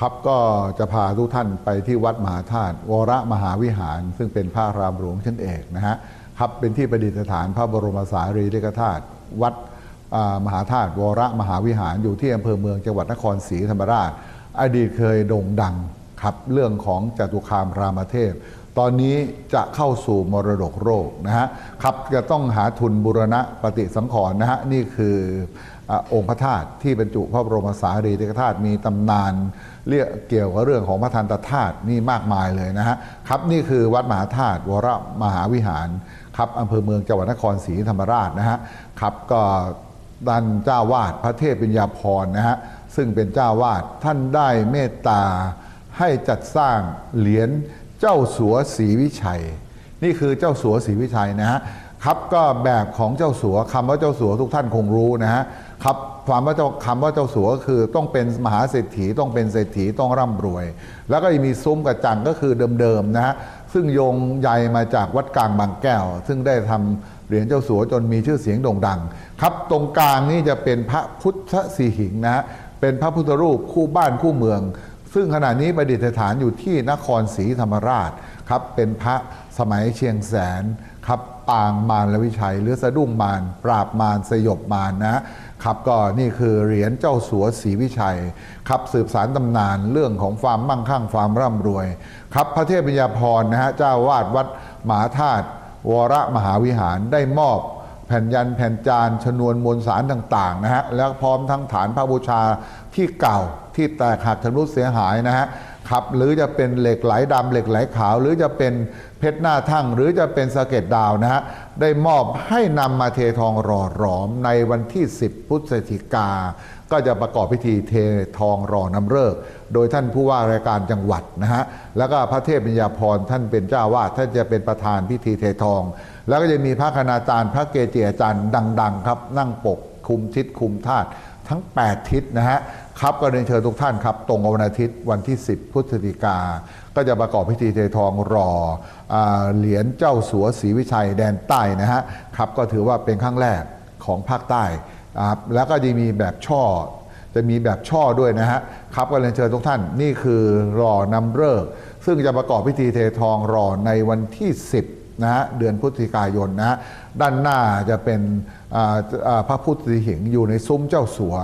ครับก็จะพาทุกท่านไปที่วัดมหาธาตุวรมหาวิหาร ซึ่งเป็นพระรามหลวงชั้นเอกนะฮะครับเป็นที่ประดิษฐานพระบรมสารีริกธาตุวัดมหาธาตุวรมหาวิหารอยู่ที่อำเภอเมืองจังหวัดนครศรีธรรมราช อดีตเคยโด่งดังครับเรื่องของจตุคามรามเทพ ตอนนี้จะเข้าสู่มรดกโลกนะฮะครับจะต้องหาทุนบุรณะปฏิสังขรณ์นะฮะนี่คือองค์พระธาตุที่บรรจุพระบรมสารีริกธาตุมีตำนานเรียกเกี่ยวกับเรื่องของพระทันตธาตุนี่มากมายเลยนะฮะครับนี่คือวัดมหาธาตุวรมหาวิหารครับอำเภอเมืองจังหวัดนครศรีธรรมราชนะฮะครับก็ด้านเจ้าวาดพระเทพปัญญาพรนะฮะซึ่งเป็นเจ้าวาดท่านได้เมตตาให้จัดสร้างเหรียญ เจ้าสัวศรีวิชัย นี่คือเจ้าสัวศรีวิชัยนะฮะครับก็แบบของเจ้าสัวคำว่าเจ้าสัวทุกท่านคงรู้นะฮะครับความว่าเจ้าคำว่าเจ้าสัวก็คือต้องเป็นมหาเศรษฐีต้องเป็นเศรษฐีต้องร่ำรวย แล้วก็มีซุ้มกระจังก็คือเดิมๆนะฮะซึ่งโยงใยมาจากวัดกลางบางแก้ว ซึ่งได้ทำเหรียญเจ้าสัวจนมีชื่อเสียงโด่งดัง ครับตรงกลางนี่จะเป็นพระพุทธสีหิงนะฮะเป็นพระพุทธรูปคู่บ้านคู่เมือง ซึ่งขณะนี้ประดิษฐานอยู่ที่นครศรีธรรมราชครับเป็นพระสมัยเชียงแสนครับปางมารและวิชัย หรือสะดุ้งมารปราบมารสยบมารนะครับก็นี่คือเหรียญเจ้าสัวศรีวิชัยครับสืบสารตำนานเรื่องของความมั่งคั่งความร่ำรวย ครับพระเทพปัญญาพรนะฮะเจ้าวาดวัดมหาธาตุวรมหาวิหารได้มอบ แผ่นยันแผ่นจานชนวนมวลสารต่างๆนะฮะแล้วพร้อมทั้งฐานพระบูชาที่เก่าที่แตกหักทะลุเสียหายนะฮะ ครับหรือจะเป็นเหล็กไหลดำเหล็กไหลขาว หรือจะเป็นเพชรหน้าทั่ง หรือจะเป็นสะเก็ดดาวนะฮะได้มอบให้นำมาเททองหล่อหลอมในวันที่ 10พฤศจิกา ก็จะประกอบพิธีเททองรอน้ำเลิกโดยท่านผู้ว่าราชการจังหวัดนะฮะแล้วก็พระเทพปัญญาพรท่านเป็นเจ้าวาดท่านจะเป็นประธานพิธีเททอง แล้วก็จะมีพระคณาจารย์พระเกจิอาจารย์ดัง ๆ ครับ นั่งปกคุมทิศคุมธาตุ ทั้ง 8 ทิศนะฮะครับก็เรียนเชิญทุกท่านครับ ตรงกับวันอาทิตย์วันที่ 10 พฤศจิกา ก็จะประกอบพิธีเททองรออเหรียญเจ้าสัวศรีวิชัยแดนใต้นะฮะครับก็ถือว่าเป็นครั้งแรกของภาคใต้ครับแล้วก็จะมีแบบช่อ จะมีแบบช่อด้วยนะฮะครับก็เรียนเชิญทุกท่านนี่คือรอนำเลิกซึ่งจะประกอบพิธีเททองรอในวันที่ 10 นะฮะเดือนพฤศจิกายนนะฮะด้านหน้าจะเป็นพระพุทธสีหิงอยู่ในซุ้มเจ้าสัว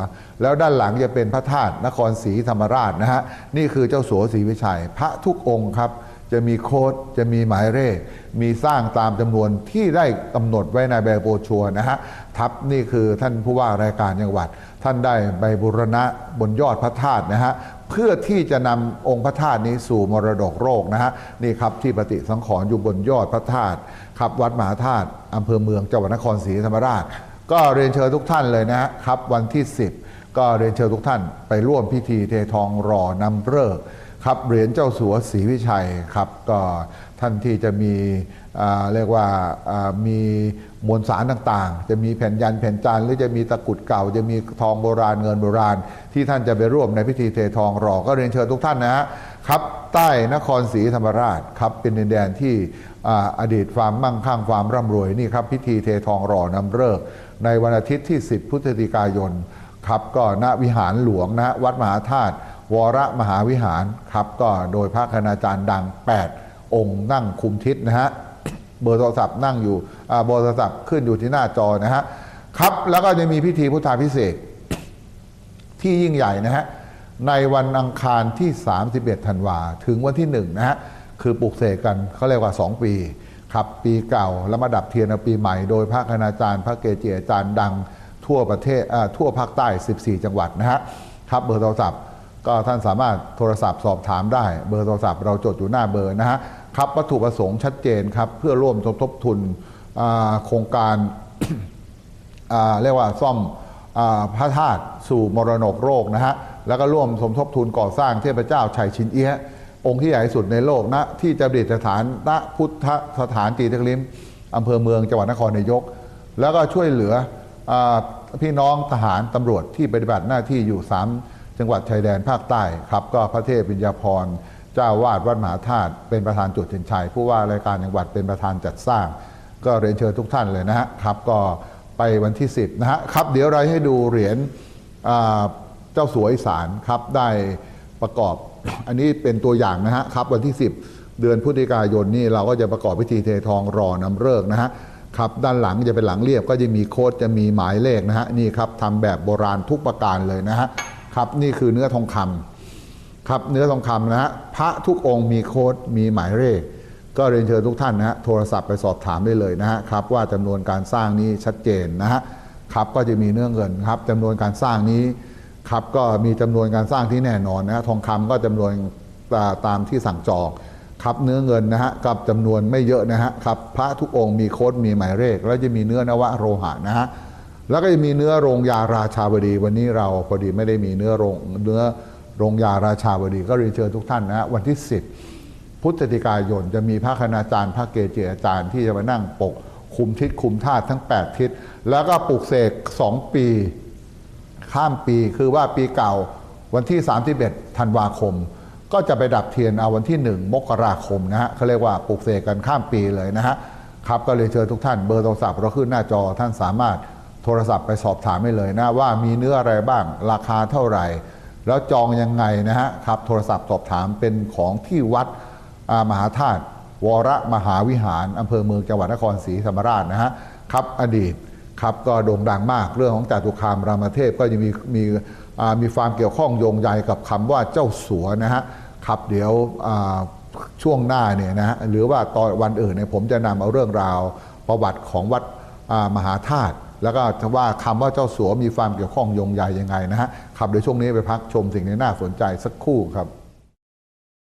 แล้วด้านหลังจะเป็นพระธาตุนครศรีธรรมราชนะฮะนี่คือเจ้าสัวศรีวิชัย พระทุกองค์ครับจะมีโค้ดจะมีหมายเลขมีสร้างตามจำนวนที่ได้กำหนดไว้ในแบโบรชัวนะฮะทับนี่คือท่านผู้ว่ารายการจังหวัด ท่านได้ใบบุรณะบนยอดพระธาตุนะฮะ เพื่อที่จะนำองค์พระธาตุนี้สู่มรดกโลกนะฮะนี่ครับที่ปฏิสังขรณ์อยู่บนยอดพระธาตุครับวัดมหาธาตุอำเภอเมืองจังหวัดนครศรีธรรมราช ก็เรียนเชิญทุกท่านเลยนะครับวันที่ 10 ก็เรียนเชิญทุกท่านไปร่วมพิธีเททองรอนำเลิก ครับเหรียญเจ้าสัวศรีวิชัยครับก็ท่านที่จะมีเรียกว่ามีมวลสารต่างๆ จะมีแผ่นยันแผ่นจานหรือจะมีตะกุดเก่า จะมีทองโบราณเงินโบราณ ที่ท่านจะไปร่วมในพิธีเททองรอ ก็เรียนเชิญทุกท่านนะครับใต้นครศรีธรรมราชครับเป็นดินแดนที่ออดีตความมั่งคั่งความร่ำรวยนี่ครับพิธีเททองรอนำเลิกในวันอาทิตย์ที่ 10 พฤศจิกายนครับก็ณวิหารหลวงนะวัดมหาธาตุ วรมหาวิหารครับ ก็โดยพระคณาจารย์ดัง 8 องค์นั่งคุมทิศนะฮะเบอร์โทรศัพท์นั่งอยู่เบอร์โทรศัพท์ขึ้นอยู่ที่หน้าจอนะฮะครับแล้วก็จะมีพิธีพุทธาพิเศษที่ยิ่งใหญ่นะฮะในวันอังคารที่ 31ธันวาถึงวันที่1นะฮะคือปลุกเสกกันเขาเรียกว่า 2 ปีครับปีเก่าแล้วมาดับเทียนเอาปีใหม่โดยพระคณาจารย์ พระเกจิอาจารย์ดังทั่วประเทศทั่วภาคใต้ 14 จังหวัดนะฮะครับเบอร์โทรศัพท์ ก็ท่านสามารถโทรศัพท์สอบถามได้ เบอร์โทรศัพท์เราจดอยู่หน้าเบอร์นะฮะครับวัตถุประสงค์ชัดเจนครับ เพื่อร่วมสมทบทุนโครงการเรียกว่าซ่อมอพระธาตุสู่มรณกโรคนะฮะแล้วก็ร่วมสมทบทุนก่อสร้างเทพเจ้าชัยชินเอี้ยองค์ที่ใหญ่สุดในโลกนะที่จะดิษฐานณพุทธสถานตีตะลิมอำเภอเมืองจังหวัดนครนายก แล้วก็ช่วยเหลืออพี่น้องทหารตำรวจที่ปฏิบัติหน้าที่อยู่3 จังหวัดชายแดนภาคใต้ครับก็พระเทพวิญญาพรเจ้าวาดวัดมหาธาตุเป็นประธานจุดเทียนชัยผู้ว่ารายการจังหวัดเป็นประธานจัดสร้าง ก็เรียนเชิญทุกท่านเลยนะฮะครับก็ไปวันที่ 10 นะฮะครับเดี๋ยวเราให้ดูเหรียญเจ้าสัวอีสานครับได้ประกอบอันนี้เป็นตัวอย่างนะฮะครับวันที่ 10 เดือนพฤศจิกายนนี่เราก็จะประกอบพิธีเททองรอนำเลิกนะฮะครับด้านหลังจะเป็นหลังเรียบก็จะมีโค้ดจะมีหมายเลขนะฮะนี่ครับทำแบบโบราณทุกประการเลยนะฮะ ครับนี่คือเนื้อทองคำครับเนื้อทองคำนะฮะพระทุกองค์มีโค้ดมีหมายเลขก็เรียนเชิญทุกท่านนะฮะโทรศัพท์ไปสอบถามได้เลยนะฮะครับว่าจำนวนการสร้างนี้ชัดเจนนะฮะครับก็จะมีเนื้อเงินครับจำนวนการสร้างนี้ครับก็มีจำนวนการสร้างที่แน่นอนนะฮะทองคำก็จำนวนตามที่สั่งจองครับเนื้อเงินนะฮะกับจำนวนไม่เยอะนะฮะครับพระทุกองค์มีโค้ดมีหมายเลขแล้วจะมีเนื้อนวโรหะนะฮะ แล้วก็จะมีเนื้อโรงยาราชาวดี วันนี้เราพอดีไม่ได้มีเนื้อโรงเนื้อโรงยาราชาวดี ก็เรียนเชิญทุกท่านนะฮะวันที่ 10พฤศจิกายนจะมีพระคณาจารย์พระเกจิอาจารย์ที่จะมานั่งปก คุมทิศคุมธาตุทั้ง 8 ทิศแล้วก็ปลุกเสก2 ปี ข้ามปีคือว่าปีเก่าวันที่ 31ธันวาคม ก็จะไปดับเทียนเอาวันที่ 1 มกราคมนะฮะเขาเรียกว่าปลุกเสกกันข้ามปีเลยนะฮะครับก็เลยเชิญทุกท่านเบอร์โทรศัพท์เราขึ้นหน้าจอท่านสามารถ โทรศัพท์ไปสอบถามได้เลยนะว่ามีเนื้ออะไรบ้างราคาเท่าไหร่ แล้วจองยังไงนะฮะครับโทรศัพท์สอบถามเป็นของที่วัดมหาธาตุวรมหาวิหารอำเภอเมืองจังหวัดนครศรีธรรมราชนะฮะครับอดีตครับก็โด่งดังมากเรื่องของจตุคามรามเทพก็ยังมีมีมีความเกี่ยวข้องโยงใยกับคำว่าเจ้าสัวนะฮะครับเดี๋ยวช่วงหน้าเนี่ยนะฮะหรือว่าตอนวันอื่นเนี่ยผมจะนำเอาเรื่องราวประวัติของวัดมหาธาตุ แล้วก็ว่าคำว่าเจ้าสัวมีความเกี่ยวข้องโยงใยยังไงนะฮะครับเดี๋ยวช่วงนี้ไปพักชมสิ่งที่น่าสนใจสักครู่ครับ